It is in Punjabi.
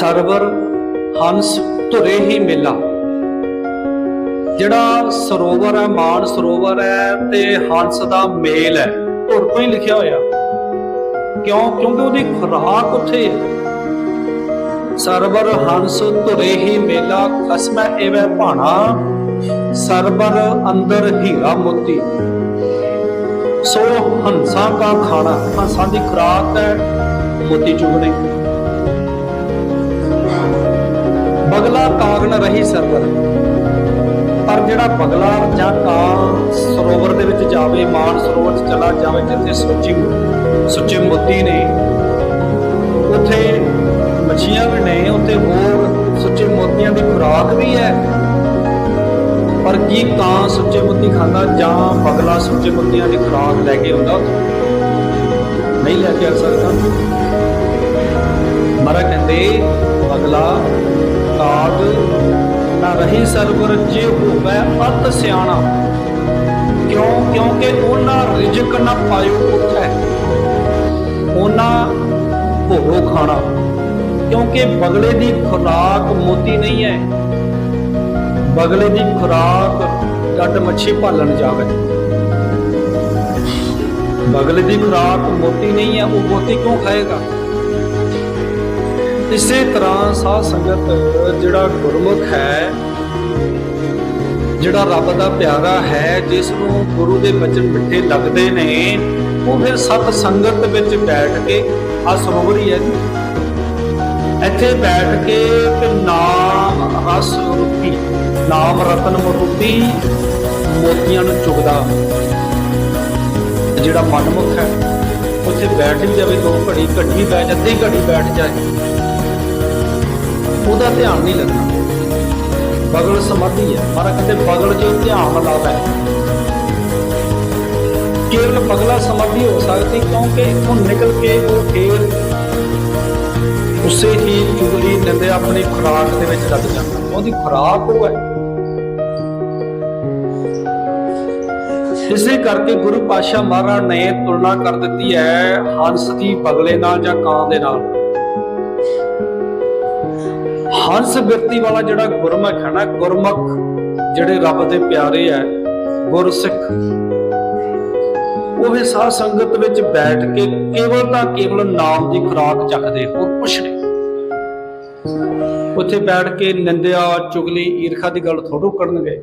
ਸਰਵਰ ਹੰਸ ਧੁਰੇ ਹੀ ਮੇਲਾ। ਜਿਹੜਾ ਸਰੋਵਰ ਹੈ, ਮਾਨ ਸਰੋਵਰ ਹੈ ਤੇ ਹੰਸ ਦਾ ਮੇਲ ਹੈ। ਧੁਰ ਤੋਂ ਹੀ ਲਿਖਿਆ ਹੋਇਆ? ਕਿਉਂ? ਕਿਉਂਕਿ ਉਹਦੀ ਖੁਰਾਕ ਉੱਥੇ ਹੈ। ਸਰਵਰ ਹੰਸ ਧੁਰੇ ਹੀ ਮੇਲਾ, ਖਸਮੈ ਏਵੈ ਭਾਣਾ। ਸਰਬਰ ਅੰਦਰ ਹੀਰਾ ਮੋਤੀ। ਸੋ ਹੰਸਾਂ ਦਾ ਖਾਣਾ, ਹੰਸਾਂ ਦੀ ਖੁਰਾਕ ਹੈ ਮੋਤੀ ਚੁਗਣੇ। ਕਾਗਨ ਰਹੀ ਸਰਵਰ। ਪਰ ਜਿਹੜਾ ਬਗਲਾ ਜਾਂ ਕਾਂ ਸਰੋਵਰ ਦੇ ਵਿੱਚ ਜਾਵੇ, ਮਾਨ ਸਰੋਵਰ 'ਚ ਚਲਾ ਜਾਵੇ, ਜਿੱਥੇ ਸੁੱਚੀ ਸੁੱਚੇ ਮੋਤੀ ਨੇ, ਉੱਥੇ ਮੱਛੀਆਂ ਵੀ ਨੇ, ਉੱਥੇ ਹੋਰ ਸੁੱਚੇ ਮੋਤੀਆਂ ਦੀ ਖੁਰਾਕ ਵੀ ਹੈ। ਪਰ ਕੀ ਕਾਂ ਸੁੱਚੇ ਮੋਤੀ ਖਾਂਦਾ ਜਾਂ ਬਗਲਾ ਸੁੱਚੇ ਮੋਤੀਆਂ ਦੀ ਖੁਰਾਕ ਲੈ ਕੇ ਆਉਂਦਾ? ਉੱਥੇ ਨਹੀਂ ਲੈ ਕੇ ਆ ਸਕਦਾ। ਮਰਾ ਕਹਿੰਦੇ ਬਗਲਾ ਕਾਗ ਨਾ ਰਹੀ ਸਰਵਰ ਜੇ ਹੋਵੇ ਅਤ ਸਿਆਣਾ। ਕਿਉਂ? ਕਿਉਂਕਿ ਉਹਨਾਂ ਰਿਜਕ ਨਾ ਪਾਇਓ ਉੱਠੈ ਉਹਨਾਂ ਭੋਗੋ ਖਾਣਾ। ਕਿਉਂਕਿ ਬਗਲੇ ਦੀ ਖੁਰਾਕ ਮੋਤੀ ਨਹੀਂ ਹੈ। ਬਗਲੇ ਦੀ ਖੁਰਾਕ ਗੱਡ ਮੱਛੀ ਭਾਲਣ ਜਾਵੇ। ਬਗਲੇ ਦੀ ਖੁਰਾਕ ਮੋਤੀ ਨਹੀਂ ਹੈ, ਉਹ ਮੋਤੀ ਕਿਉਂ ਖਾਏਗਾ? ਇਸੇ ਤਰ੍ਹਾਂ ਸਾਧ ਸੰਗਤ, ਜਿਹੜਾ ਗੁਰਮੁਖ ਹੈ, ਜਿਹੜਾ ਰੱਬ ਦਾ ਪਿਆਰਾ ਹੈ ਜਿਸ ਨੂੰ ਗੁਰੂ ਦੇ ਬਚਨ ਮਿੱਠੇ ਲੱਗਦੇ ਨੇ, ਉਹ ਫਿਰ ਸਤ ਸੰਗਤ ਵਿੱਚ ਬੈਠ ਕੇ ਆ ਸਰੋਵਰ ਹੀ ਹੈ ਇੱਥੇ ਬੈਠ ਕੇ ਤੇ ਨਾਮ ਰਸ ਰੂਪੀ, ਨਾਮ ਰਤਨ ਰੂਪੀ ਮੋਤੀਆਂ ਨੂੰ ਚੁਗਦਾ। ਜਿਹੜਾ ਮਨਮੁਖ ਹੈ, ਉੱਥੇ ਬੈਠ ਵੀ ਜਾਵੇ, ਦੋ ਘੜੀ ਘੜੀ ਬੈਠ ਜਾਂਦੀ, ਘੜੀ ਬੈਠ ਜਾਏ। ਉਹਦਾ ਧਿਆਨ ਨਹੀਂ ਲੱਗਣਾ। ਬਗਲ ਸਮਾਧੀ ਹੈ। ਪਰ ਕਹਿੰਦੇ ਬਗਲ ਜੋ ਧਿਆਨ ਲਾਵੇ ਕੇਵਲ ਬਗਲਾ ਸਮਾਧੀ ਹੋ ਸਕਦੀ ਕਿਉਂਕਿ ਇੱਥੋਂ ਨਿਕਲ ਕੇ ਉਹ ਫੇਰ ਉਸੇ ਹੀ ਚੁਗਲੀ ਨਿੰਦੇ ਆਪਣੀ ਖੁਰਾਕ ਦੇ ਵਿੱਚ ਲੱਗ ਜਾਂਦਾ। ਉਹਦੀ ਖੁਰਾਕ ਉਹ ਹੈ। ਇਸੇ ਕਰਕੇ ਗੁਰੂ ਪਾਤਸ਼ਾਹ ਮਹਾਰਾਜ ਨੇ ਤੁਲਨਾ ਕਰ ਦਿੱਤੀ ਹੈ, ਹੰਸ ਦੀ ਬਗਲੇ ਨਾਲ ਜਾਂ ਕਾਂ ਦੇ ਨਾਲ। ਹੰਸ ਬਿਰਤੀ ਵਾਲਾ ਜਿਹੜਾ ਗੁਰਮੁਖ ਹੈ ਨਾ, ਗੁਰਮੁਖ ਜਿਹੜੇ ਰੱਬ ਦੇ ਪਿਆਰੇ ਹੈ ਗੁਰਸਿੱਖ, ਉਹ ਵੀ ਸਾਧ ਸੰਗਤ ਵਿੱਚ ਬੈਠ ਕੇ ਕੇਵਲ ਤਾਂ ਕੇਵਲ ਨਾਮ ਦੀ ਖੁਰਾਕ ਚੱਕਦੇ ਹੋਰ ਕੁਛ ਨਹੀਂ। ਉੱਥੇ ਬੈਠ ਕੇ ਨਿੰਦਿਆ, ਚੁਗਲੀ, ਈਰਖਾ ਦੀ ਗੱਲ ਥੋੜੋ ਕਰਨਗੇ।